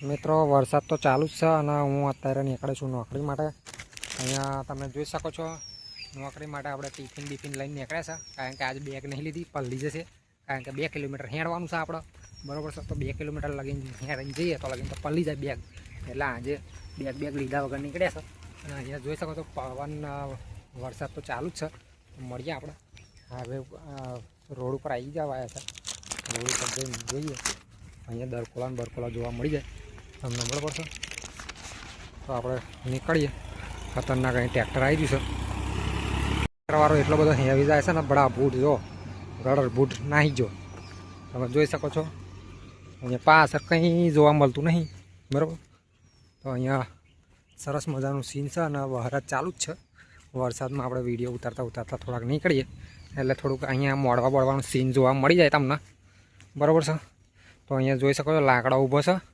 મિત્રો, વરસાદ તો ચાલુ જ છે અને હું અત્યારે નીકળે છું નોકરી માટે. અહીંયા તમે જોઈ શકો છો, નોકરી માટે આપણે ટિફિન બિફિન લઈને નીકળ્યા છે. કારણ કે આજે બેગ નહીં લીધી, પલ્લી જશે. કારણ કે બે કિલોમીટર હેડવાનું છે આપણે. બરાબર છે? તો બે કિલોમીટર લગીને હેરાઈને જઈએ તો લગીને તો પલ્લી જાય બેગ એટલે આજે બેગ બેગ લીધા વગર નીકળ્યા છે. અને અહીંયા જોઈ શકો છો, પવન વરસાદ તો ચાલુ જ છે. મળીએ આપણે. હવે રોડ ઉપર આવી જવા આવ્યા છે. રોડ ઉપર જઈને જોઈએ. અહીંયા દરકોલા ને બરકોલા જોવા મળી જાય. તમને બરાબર છે. તો આપણે નીકળીએ. ખતરનાક અહીં ટ્રેક્ટર આવી ગયું છે. ટ્રેક્ટરવાળો એટલો બધો હેવી જાય છે ને, બડા બૂટ જો, રડર બૂટ નાહી જો. તમે જોઈ શકો છો. અહીંયા પાછળ કંઈ જોવા મળતું નહીં. બરાબર? તો અહીંયા સરસ મજાનું સીન છે અને વરસાદ ચાલુ જ છે. વરસાદમાં આપણે વીડિયો ઉતારતા ઉતારતા થોડાક નીકળીએ. એટલે થોડુંક અહીંયા મોડવા બોડવાનું સીન જોવા મળી જાય તમને. બરાબર છે? તો અહીંયા જોઈ શકો છો લાકડા ઊભો છે.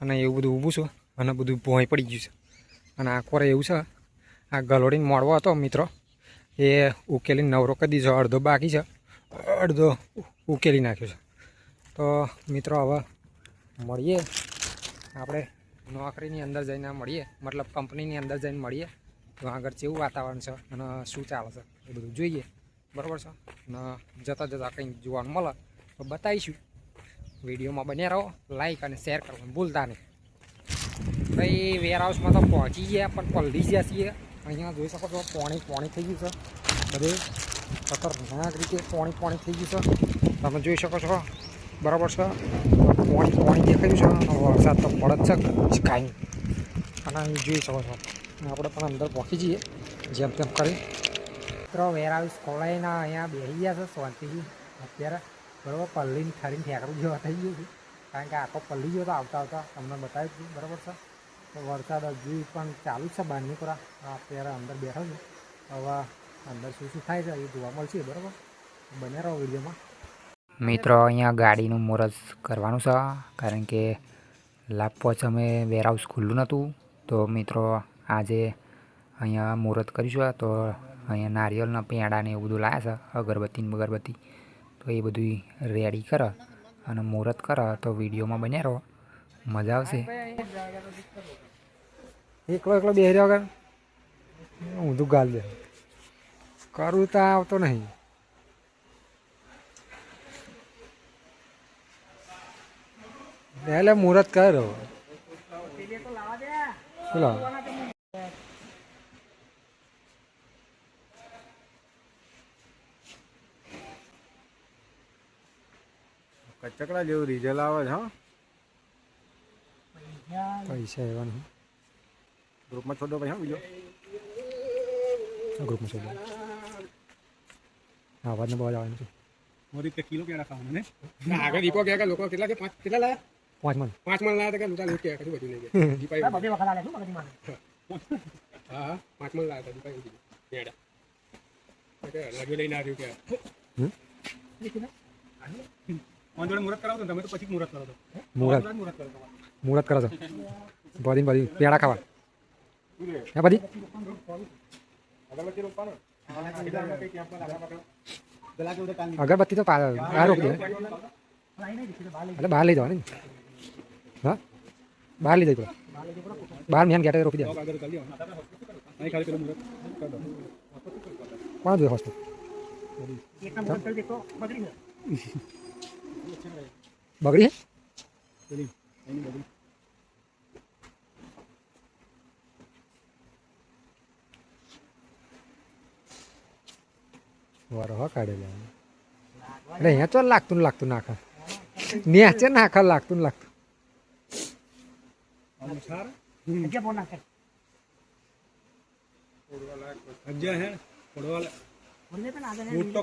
અને એવું બધું ઊભું છું અને બધું ભોંય પડી ગયું છે. અને આ કોરે એવું છે, આ ગલોડીને મળવો હતો મિત્રો, એ ઉકેલીને નવરો કરી દીધો, અડધો બાકી છે, અડધો ઉકેલી નાખ્યો છે. તો મિત્રો હવે મળીએ, આપણે નોકરીની અંદર જઈને મળીએ, મતલબ કંપનીની અંદર જઈને મળીએ, તો આગળ કેવું વાતાવરણ છે અને શું ચાલે છે એ બધું જોઈએ. બરાબર છે? અને જતાં જતાં કંઈક જોવાનું મળે તો બતાવીશું. વિડીયોમાં બને રહો લાઈક અને શેર કરવાનું ભૂલતા નહીં. ભાઈ વેરહાઉસમાં તો પહોંચી ગયા, પણ પલડી ગયા છીએ. અહીંયા જોઈ શકો છો, પોણી પોણી થઈ ગયું છે. બધું ખતરનાક રીતે પોણી પોણી થઈ ગયું છે. તમે જોઈ શકો છો, બરાબર છે? પોણી પોણી દેખાયું છે વરસાદ તો પડે જ છે કાંઈ. અને અહીં જોઈ શકો છો આપણે પણ અંદર પહોંચી જઈએ, જેમ તેમ કરી. મિત્રો વેરહાઉસ ખોલાઈને અહીંયા બેસી ગયા છે, શાંતિથી. અત્યારે બરાબર, પલ્લીને ઠરીને ઠેકડું જેવા થઈ ગયું છે. કારણ કે આખો પલ્લી ગયો તો આવતા આવતા તમને બતાવી દીધું બરાબર છે? તો વરસાદ હજુ પણ ચાલુ છે બહારની પૂરા અત્યારે અંદર બેઠો છું. હવે અંદર શું શું થાય છે એ જોવા મળશે, બરાબર? બને રહો વિડીયોમાં. મિત્રો, અહીંયા ગાડીનું મુહૂર્ત કરવાનું છે, કારણ કે લાભ અમે વેરહાઉસ ખુલ્લું નહોતું. તો મિત્રો, આજે અહીંયા મુહૂર્ત કરીશું તો અહીંયા નારિયેળના પેંડા ને એવું બધું લાવ્યા છે, અગરબત્તી ને બગરબત્તી. તો એ બધું રેડી કરો અને મુહૂર્ત કરો તો વિડીયોમાં બન્યા રહો. મજા આવશે. એકલો એકલો બેસી રહ્યો આગળ ઊંધું ગાલ દે કરું તો આવતો નહીં. એટલે મુહૂર્ત કરો. ચલો કચકડા જેવું રિઝલ્ટ આવે છે હા. પૈસા એવા નહીં ગ્રુપમાં છોડો ભાઈ હા બીજો. ગ્રુપમાં છોડો. હા અવાજને બહુ આવવાનું છે. મોરી તે કિલો કેળા ખાવાનું ને? આગળ દીપો ગયા કે લોકો કેટલા છે? પાંચ કેટલા લાયા? પાંચ મણ. પાંચ મણ લાયા હતા કે લૂટ કે કશું બધું લઈ ગયા દીપાઈ હા હા પાંચ મણ લાયા હતા દીપાઈ કે લાગ્યો લઈને આવ્યું કે. ઓન જોડે મુહૂર્ત કરાવો તો તમે તો પછી મુહૂર્ત કરો તો મુહૂર્ત મુહૂર્ત કરો તો મુહૂર્ત કરો છો બધી ને બધી પેડા ખાવા હે બધી અગરબત્તી રોપવાનો કઈ ક્યાં પર આગળ પકડો ગલા જોડે કાંદી અગરબત્તી તો પા- બહાર રોકી દે એટલે બહાર લઈ જવાની હા બહાર લઈ જાય બહાર મેન ગેટે રોકી દે આગળ કરી દેવાનું અહીં ખાલી પેલું મુહૂર્ત કરી દો કોણ જોઈએ હોસ્ટેલ બગડી? વરહ કાઢેલા. એટલે અહીંયા તો લાગતું ને લાગતું નાખા. નેચે નાખા લાગતું લાગતું. અજ્જા હે તો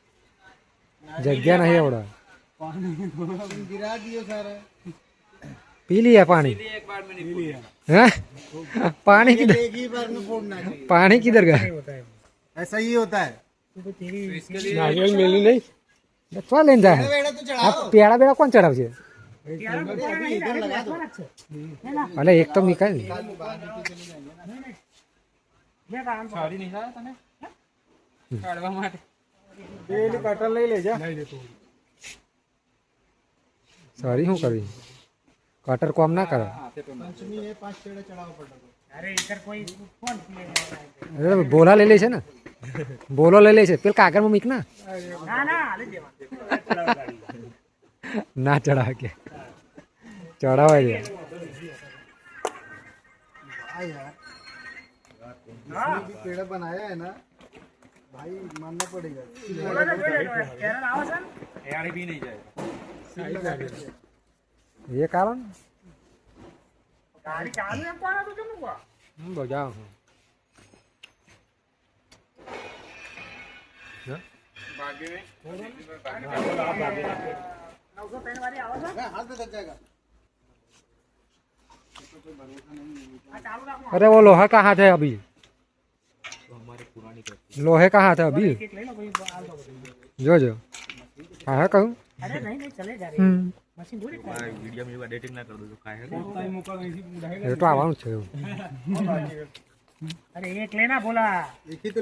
જગ્યા નહીં આવડે गिरा दियो सारा पी लिया पानी हैं पानी किधर एक ही बार में फोड़ना चाहिए पानी किधर गया ऐसा ही होता है નારિયેળ મેલી નહીં तो लेन जाए बेड़ा तो चढ़ा આ सारी हूँ कभी। काटर को हम ना करो। अरे तो बोला ले ले ना। बोलो ले ले पेल कागर में ना ना ना ना चढ़ा के। चढ़ावा है बनाया है ना ये कारण गाड़ी चालू है कौन तो क्यों हुआ हम बजा हूं भाग्य में नौ सौ पेन वाली आवाज हाथ पे लग जाएगा अरे वो लोहा का हाथ है अभी लोहे का हाथ है अभी जो जो हाँ है कहूँ अरे नहीं नहीं चलेगा रे हम्म, मशीन थोड़ी એ તો આવવાનું જ છે એવું अरे एक लेना बोला एक ही तो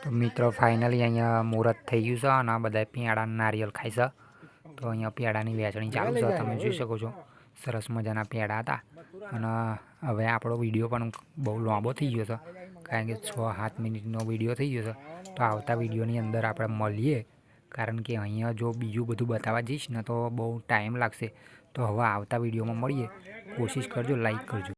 તો મિત્રો ફાઇનલી અહીંયા મુહૂર્ત થઈ ગયું છે અને આ બધા પેડા નારિયેલ ખાય છે તો અહીંયા પેડાની વેચણી ચાલુ છે તમે જોઈ શકો છો સરસ મજાના પેડા હતા અને હવે આપણો વિડીયો પણ બહુ લાંબો થઈ ગયો છે કારણ કે છ સાત મિનિટનો વીડિયો થઈ ગયો છે, તો આવતા વિડીયોની અંદર આપણે મળીએ. કારણ કે અહીંયા જો બીજું બધું બતાવવા જઈશ ને તો બહુ ટાઈમ લાગશે. તો હવે આવતા વિડીયોમાં મળીએ. કોશિશ કરજો, લાઈક કરજો.